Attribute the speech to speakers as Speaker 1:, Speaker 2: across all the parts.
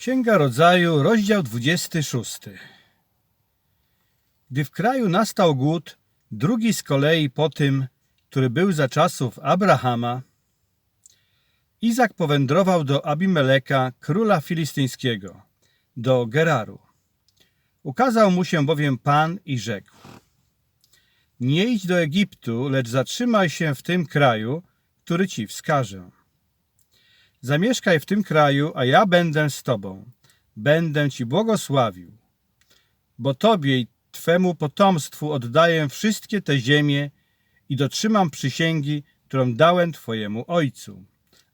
Speaker 1: Księga Rodzaju, rozdział 26. Gdy w kraju nastał głód, drugi z kolei po tym, który był za czasów Abrahama, Izak powędrował do Abimeleka, króla filistyńskiego, do Geraru. Ukazał mu się bowiem Pan i rzekł: Nie idź do Egiptu, lecz zatrzymaj się w tym kraju, który ci wskażę. Zamieszkaj w tym kraju, a ja będę z tobą. Będę ci błogosławił. Bo tobie i twemu potomstwu oddaję wszystkie te ziemie i dotrzymam przysięgi, którą dałem twojemu ojcu,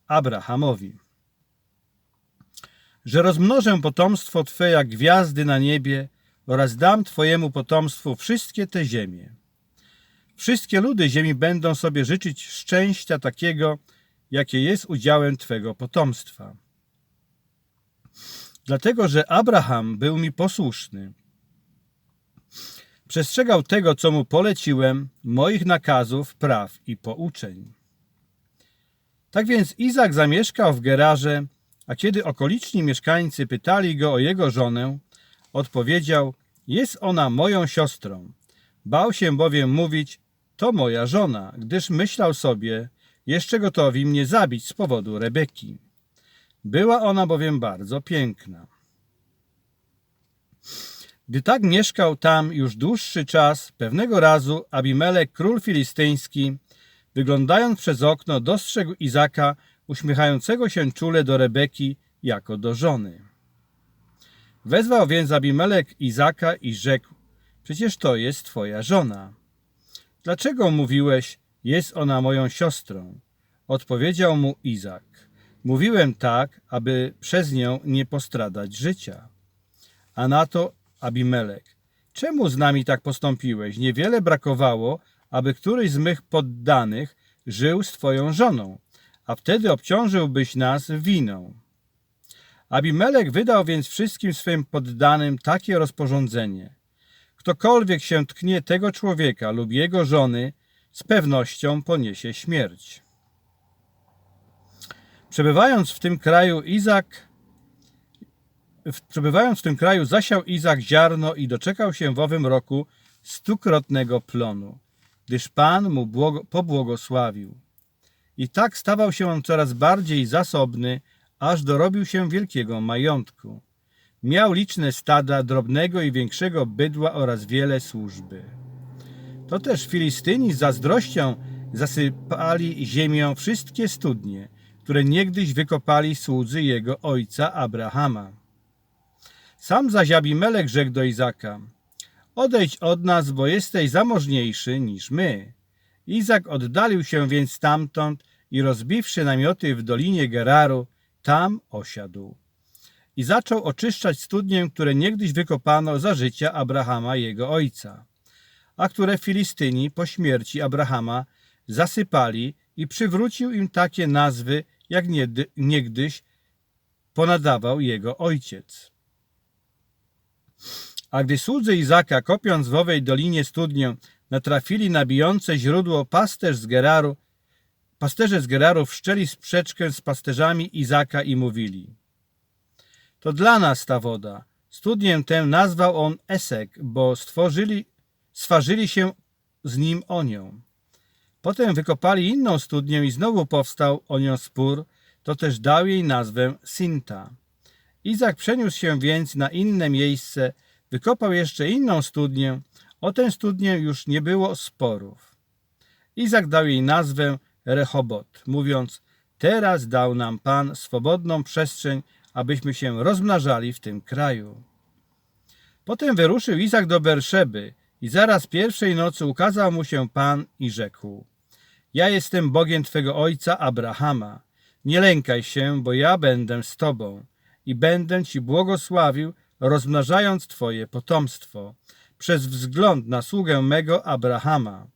Speaker 1: Abrahamowi. Że rozmnożę potomstwo twe jak gwiazdy na niebie oraz dam twojemu potomstwu wszystkie te ziemie. Wszystkie ludy ziemi będą sobie życzyć szczęścia takiego, jakie jest udziałem Twego potomstwa. Dlatego, że Abraham był mi posłuszny. Przestrzegał tego, co mu poleciłem, moich nakazów, praw i pouczeń. Tak więc Izak zamieszkał w Gerarze, a kiedy okoliczni mieszkańcy pytali go o jego żonę, odpowiedział, jest ona moją siostrą. Bał się bowiem mówić, to moja żona, gdyż myślał sobie, jeszcze gotowi mnie zabić z powodu Rebeki. Była ona bowiem bardzo piękna. Gdy tak mieszkał tam już dłuższy czas, pewnego razu Abimelek, król filistyński, wyglądając przez okno, dostrzegł Izaka uśmiechającego się czule do Rebeki jako do żony. Wezwał więc Abimelek Izaka i rzekł, przecież to jest twoja żona. Dlaczego mówiłeś, jest ona moją siostrą? Odpowiedział mu Izak. Mówiłem tak, aby przez nią nie postradać życia. A na to Abimelek. Czemu z nami tak postąpiłeś? Niewiele brakowało, aby któryś z mych poddanych żył z twoją żoną, a wtedy obciążyłbyś nas winą. Abimelek wydał więc wszystkim swym poddanym takie rozporządzenie. Ktokolwiek się tknie tego człowieka lub jego żony, z pewnością poniesie śmierć. Przebywając w tym kraju Izak przebywając w tym kraju zasiał Izak ziarno i doczekał się w owym roku stukrotnego plonu, gdyż Pan mu błogo, pobłogosławił. I tak stawał się on coraz bardziej zasobny, aż dorobił się wielkiego majątku. Miał liczne stada drobnego i większego bydła oraz wiele służby. To też Filistyni z zazdrością zasypali ziemią wszystkie studnie, które niegdyś wykopali słudzy jego ojca Abrahama. Sam zaś Abimelek rzekł do Izaka, odejdź od nas, bo jesteś zamożniejszy niż my. Izak oddalił się więc stamtąd i rozbiwszy namioty w dolinie Geraru, tam osiadł. I zaczął oczyszczać studnie, które niegdyś wykopano za życia Abrahama jego ojca, a które Filistyni po śmierci Abrahama zasypali i przywrócił im takie nazwy, jak niegdyś ponadawał jego ojciec. A gdy słudzy Izaka, kopiąc w owej dolinie studnię, natrafili na bijące źródło pasterz z Geraru, pasterze z Geraru wszczęli sprzeczkę z pasterzami Izaka i mówili To dla nas ta woda. Studnię tę nazwał on Esek, bo stworzyli, swarzyli się z nim o nią. Potem wykopali inną studnię i znowu powstał o nią spór, to też dał jej nazwę Sinta. Izak przeniósł się więc na inne miejsce, wykopał jeszcze inną studnię, o tę studnię już nie było sporów. Izak dał jej nazwę Rehobot, mówiąc, teraz dał nam Pan swobodną przestrzeń, abyśmy się rozmnażali w tym kraju. Potem wyruszył Izak do Berszeby i zaraz pierwszej nocy ukazał mu się Pan i rzekł, ja jestem Bogiem Twego ojca Abrahama. Nie lękaj się, bo ja będę z Tobą i będę Ci błogosławił, rozmnażając Twoje potomstwo, przez wzgląd na sługę mego Abrahama.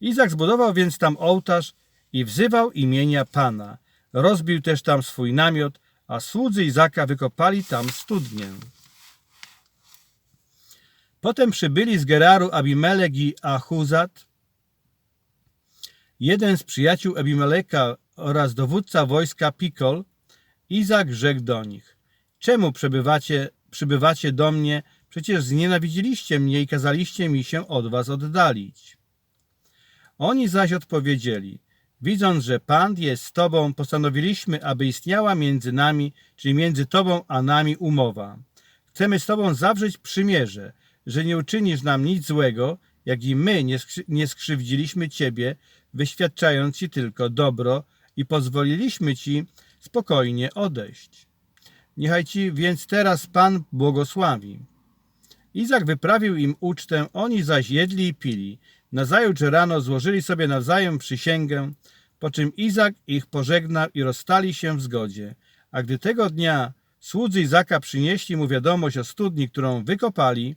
Speaker 1: Izak zbudował więc tam ołtarz i wzywał imienia Pana. Rozbił też tam swój namiot, a słudzy Izaka wykopali tam studnię. Potem przybyli z Geraru Abimelek i Achuzat, jeden z przyjaciół Abimeleka oraz dowódca wojska Pikol, Izak rzekł do nich, czemu przebywacie, przybywacie do mnie? Przecież znienawidziliście mnie i kazaliście mi się od was oddalić. Oni zaś odpowiedzieli, widząc, że Pan jest z Tobą, postanowiliśmy, aby istniała między nami, czyli między Tobą a nami umowa. Chcemy z Tobą zawrzeć przymierze, że nie uczynisz nam nic złego, jak i my nie, skrzy- nie skrzywdziliśmy Ciebie, wyświadczając Ci tylko dobro i pozwoliliśmy Ci spokojnie odejść. Niechaj Ci więc teraz Pan błogosławi. Izak wyprawił im ucztę, oni zaś jedli i pili. Nazajutrz rano złożyli sobie nawzajem przysięgę, po czym Izak ich pożegnał i rozstali się w zgodzie. A gdy tego dnia słudzy Izaka przynieśli mu wiadomość o studni, którą wykopali,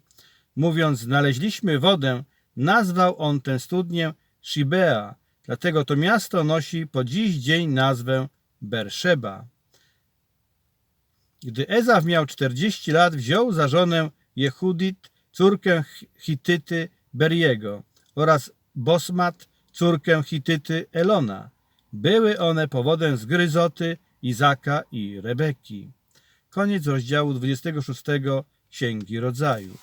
Speaker 1: mówiąc, znaleźliśmy wodę, nazwał on tę studnię Shibea. Dlatego to miasto nosi po dziś dzień nazwę Berszeba. Gdy Ezaw miał 40 lat, wziął za żonę Jehudit, córkę Hityty Beriego oraz Bosmat, córkę Hityty Elona. Były one powodem zgryzoty Izaka i Rebeki. Koniec rozdziału 26 Księgi Rodzaju.